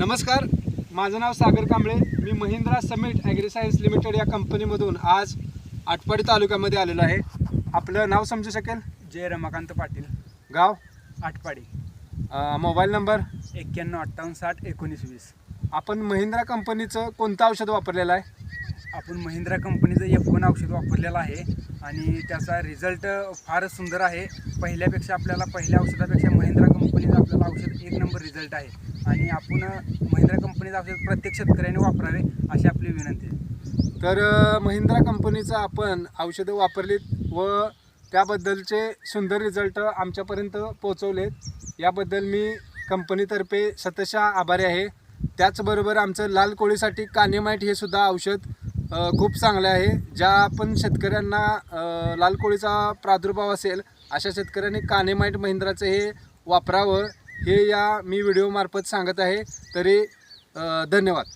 नमस्कार माझं नाव सागर कांबळे. मी Mahindra summit agri science limited या कंपनीमधून आज आटपाडी तालुक्यामध्ये आलेलो आहे. आपलं नाव समजू शकेल? जय रमाकांत पाटील. गाव? आटपाडी. Mobile number? एक्क्याण्णव अठ्ठावन्न साठ एकोणीस वीस. आपण महिंद्रा कंपनीचं कोणतं औषध वापरलेलं आहे? आपण महिंद्रा कंपनीचं एफ वन औषध वापरलेलं आहे आणि त्याचा रिझल्ट फारच सुंदर आहे. पहिल्यापेक्षा आपल्याला पहिल्या औषधापेक्षा महिंद्रा आपल्याला औषध एक नंबर रिझल्ट आहे. आणि आपण महिंद्रा कंपनीचं औषध प्रत्येक शेतकऱ्याने वापरावे अशी आपली विनंती आहे. तर महिंद्रा कंपनीचं आपण औषधं वापरलीत व त्याबद्दलचे सुंदर रिझल्ट आमच्यापर्यंत पोहोचवलेत. याबद्दल मी कंपनीतर्फे सतशा आभारी आहे. त्याचबरोबर आमचं लाल कोळीसाठी कानेमाईट हे सुद्धा औषध खूप चांगलं आहे. ज्या आपण शेतकऱ्यांना लाल कोळीचा प्रादुर्भाव असेल अशा शेतकऱ्यांनी कानेमाईट महिंद्राचं हे वापरावं. हे या मी व्हिडिओमार्फत सांगत आहे. तरी धन्यवाद.